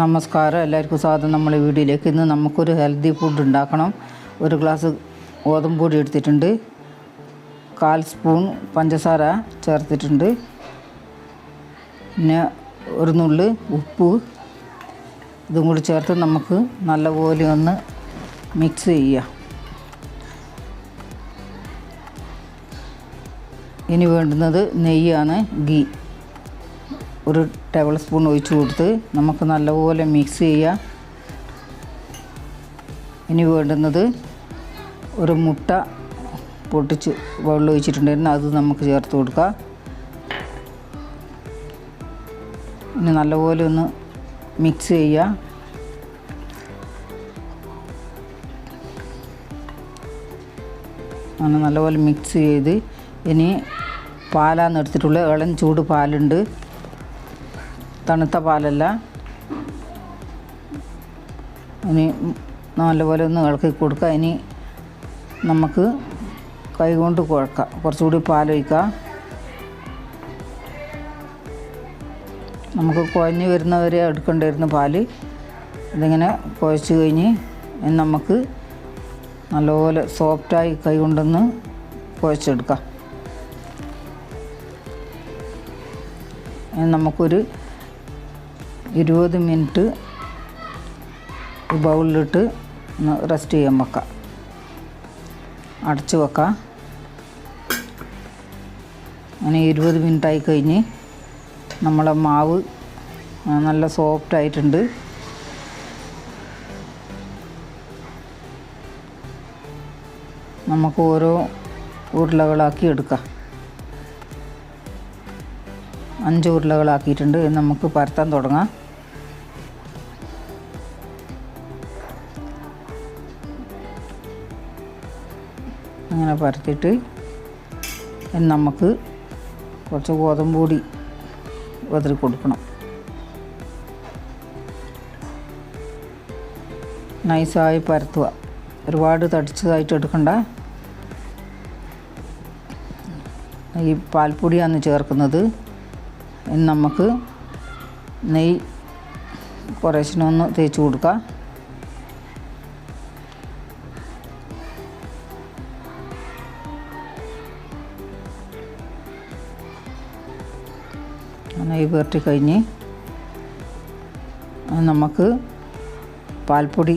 നമസ്കാരം. എല്ലാവർക്കും സ്വാഗതം. നമ്മളെ വീഡിയോയിലേക്ക് ഇന്ന് നമുക്കൊരു ഹെൽത്തി ഫുഡ് ഉണ്ടാക്കണം. ഒരു ഗ്ലാസ് ഗോതമ്പ് പൊടി എടുത്തിട്ടുണ്ട്. കാൽ സ്പൂൺ പഞ്ചസാര ചേർത്തിട്ടുണ്ട്. പിന്നെ ഒരു നുള്ള് ഉപ്പ്. ഇതും കൂടി ചേർത്ത് നമുക്ക് നല്ലപോലെ ഒന്ന് മിക്സ് ചെയ്യാം. ഇനി വേണ്ടുന്നത് നെയ്യാണ് ഗീ ഒരു ടേബിൾ സ്പൂൺ ഒഴിച്ച് കൊടുത്ത് നമുക്ക് നല്ലപോലെ മിക്സ് ചെയ്യുക. ഇനി വേണ്ടുന്നത് ഒരു മുട്ട പൊട്ടിച്ച് വെള്ളം ഒഴിച്ചിട്ടുണ്ടായിരുന്നു അത് നമുക്ക് ചേർത്ത് കൊടുക്കാം. ഇനി നല്ലപോലെ ഒന്ന് മിക്സ് ചെയ്യുക. അങ്ങനെ നല്ലപോലെ മിക്സ് ചെയ്ത് ഇനി പാലാണ് എടുത്തിട്ടുള്ള ഇളം ചൂട് പാലുണ്ട്. തണുത്ത പാലല്ല. ഇനി നല്ലപോലെ ഒന്ന് ഇളക്കി കൊടുക്കുക. ഇനി നമുക്ക് കൈകൊണ്ട് കുഴക്കാം. കുറച്ചുകൂടി പാലൊഴിക്കുക നമുക്ക് കുഴഞ്ഞ് വരുന്നവരെ എടുക്കേണ്ടിയിരുന്ന പാൽ ഇതിങ്ങനെ കുഴച്ച് കഴിഞ്ഞ് നമുക്ക് നല്ലപോലെ സോഫ്റ്റായി കൈ കൊണ്ടൊന്ന് കുഴച്ചെടുക്കാം. നമുക്കൊരു ഇരുപത് മിനിറ്റ് ബൗളിലിട്ട് ഒന്ന് റെസ്റ്റ് ചെയ്യാൻ വെക്കാം. അടച്ച് വെക്കാം. അങ്ങനെ ഇരുപത് മിനിറ്റ് ആയി കഴിഞ്ഞ് നമ്മളെ മാവ് നല്ല സോഫ്റ്റ് ആയിട്ടുണ്ട്. നമുക്ക് ഓരോ ഉരുളകളാക്കി എടുക്കാം. അഞ്ച് ഉരുളകളാക്കിയിട്ടുണ്ട്. നമുക്ക് പരത്താൻ തുടങ്ങാം. അങ്ങനെ പരത്തിയിട്ട് നമുക്ക് കുറച്ച് ഗോതമ്പ് പൊടി വെതറി കൊടുക്കണം. നൈസായി പരത്തുക. ഒരുപാട് തടിച്ചതായിട്ട് എടുക്കണ്ട. ഈ പാൽപ്പൊടിയാണ് ചേർക്കുന്നത്. നമുക്ക് നെയ്യ് കുറേശ്ശിനൊന്ന് തേച്ച് കൊടുക്കുക നെയ്യ് പുരട്ടി കഴിഞ്ഞ് നമുക്ക് പാൽപ്പൊടി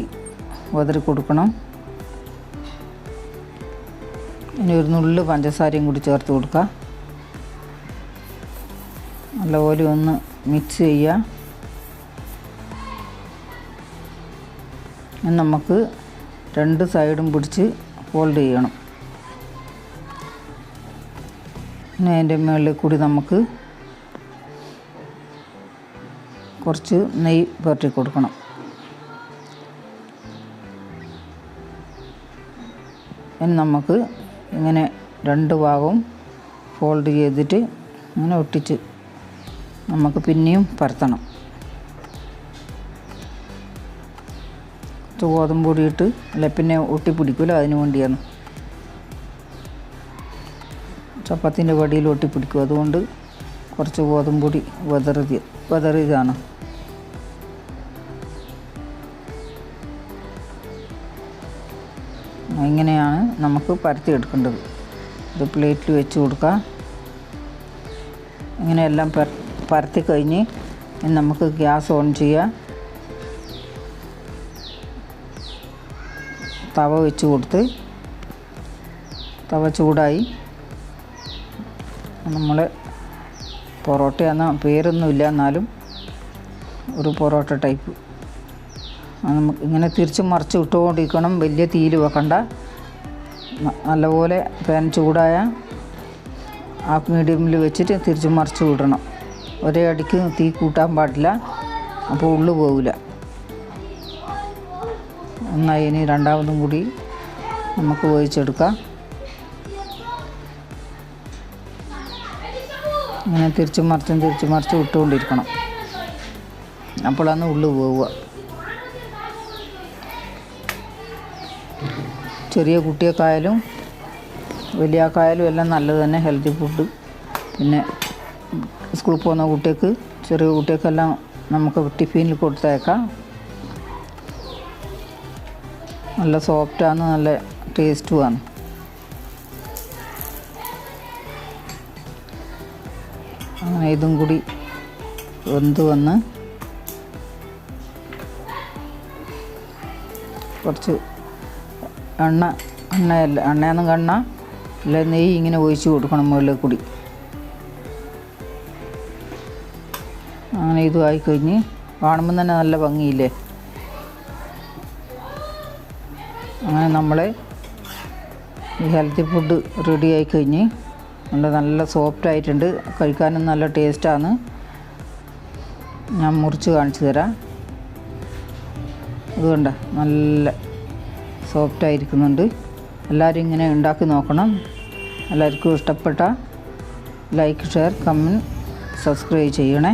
ഉതറി കൊടുക്കണം. ഇനി ഒരു നുള്ളു പഞ്ചസാരയും കൂടി ചേർത്ത് കൊടുക്കുക. നല്ലപോലെ ഒന്ന് മിക്സ് ചെയ്യുക. നമുക്ക് രണ്ട് സൈഡും പിടിച്ച് ഫോൾഡ് ചെയ്യണം. ഇനി അതിന്റെ മുകളിൽ കൂടി നമുക്ക് കുറച്ച് നെയ്യ് പുരട്ടി കൊടുക്കണം. ഇനി നമുക്ക് ഇങ്ങനെ രണ്ട് ഭാഗവും ഫോൾഡ് ചെയ്തിട്ട് ഇങ്ങനെ ഒട്ടിച്ച് നമുക്ക് പിന്നെയും പരത്തണം. ഗോതമ്പ് പൊടി ഇട്ട് അല്ല പിന്നെ ഒട്ടിപ്പിടിക്കുമല്ലോ അതിന് വേണ്ടിയാണ്. ചപ്പാത്തിന്റെ വടിയിൽ ഒട്ടിപ്പിടിക്കും അതുകൊണ്ട് കുറച്ച് ഗോതമ്പ് പൊടി വെതറിയത് വെതറിയതാണ്. ഇങ്ങനെയാണ് നമുക്ക് പരത്തി എടുക്കേണ്ടത് ഇത് പ്ലേറ്റിൽ വെച്ച് കൊടുക്കുക. ഇങ്ങനെയെല്ലാം പര പരത്തി കഴിഞ്ഞ് നമുക്ക് ഗ്യാസ് ഓൺ ചെയ്യുക. തവ വെച്ച് കൊടുത്ത് തവ ചൂടായി. നമ്മൾ പൊറോട്ട എന്ന പേരൊന്നുമില്ല എന്നാലും ഒരു പൊറോട്ട ടൈപ്പ്. നമുക്ക് ഇങ്ങനെ തിരിച്ച് മറിച്ച് ഇട്ടുകൊണ്ടിരിക്കണം. വലിയ തീയിൽ വെക്കണ്ട. നല്ലപോലെ പാൻ ചൂടായ ഹാഫ് മീഡിയമിൽ വെച്ചിട്ട് തിരിച്ച് മറിച്ച് വിടണം. ഒരേ അടിക്ക് തീ കൂട്ടാൻ പാടില്ല. അപ്പോൾ ഉള്ളു പോവില്ല എന്നാൽ ഇനി രണ്ടാമതും കൂടി നമുക്ക് വേവിച്ചെടുക്കാം. ഇങ്ങനെ തിരിച്ച് മറിച്ചും തിരിച്ച് മറിച്ചും ഇട്ടുകൊണ്ടിരിക്കണം. അപ്പോഴാണ് ഉള്ളു പോവുക. ചെറിയ കുട്ടിയൊക്കെയായാലും വലിയക്കായാലും എല്ലാം നല്ലത് തന്നെ ഹെൽത്തി ഫുഡ്. പിന്നെ സ്കൂളിൽ പോകുന്ന കുട്ടികൾക്ക് ചെറിയ കുട്ടികൾക്കെല്ലാം നമുക്ക് ടിഫിനിൽ കൊടുത്തേക്കാം നല്ല സോഫ്റ്റാണ് നല്ല ടേസ്റ്റുമാണ്. അങ്ങനെ ഇതും കൂടി വെന്ത് വന്ന് കുറച്ച് എണ്ണ എണ്ണയല്ല എണ്ണയൊന്നും കണ്ണ അല്ല നെയ്യ് ഇങ്ങനെ ഒഴിച്ച് കൊടുക്കണം മുകളിൽ കൂടി. അങ്ങനെ ഇതും ആയിക്കഴിഞ്ഞ് കാണുമ്പം തന്നെ നല്ല ഭംഗിയില്ലേ? അങ്ങനെ നമ്മൾ ഈ ഹെൽത്തി ഫുഡ് റെഡി ആയിക്കഴിഞ്ഞ് കഴിഞ്ഞ് നല്ല നല്ല സോഫ്റ്റ് ആയിട്ടുണ്ട്. കഴിക്കാനും നല്ല ടേസ്റ്റാണ് ഞാൻ മുറിച്ച് കാണിച്ചു തരാം. അതുകൊണ്ട് നല്ല സോഫ്റ്റ് ആയിരിക്കുന്നുണ്ട് എല്ലാവരും ഇങ്ങനെ ഉണ്ടാക്കി നോക്കണം. എല്ലാവർക്കും ഇഷ്ടപ്പെട്ട ലൈക്ക് ഷെയർ കമന്റ് സബ്സ്ക്രൈബ് ചെയ്യണേ.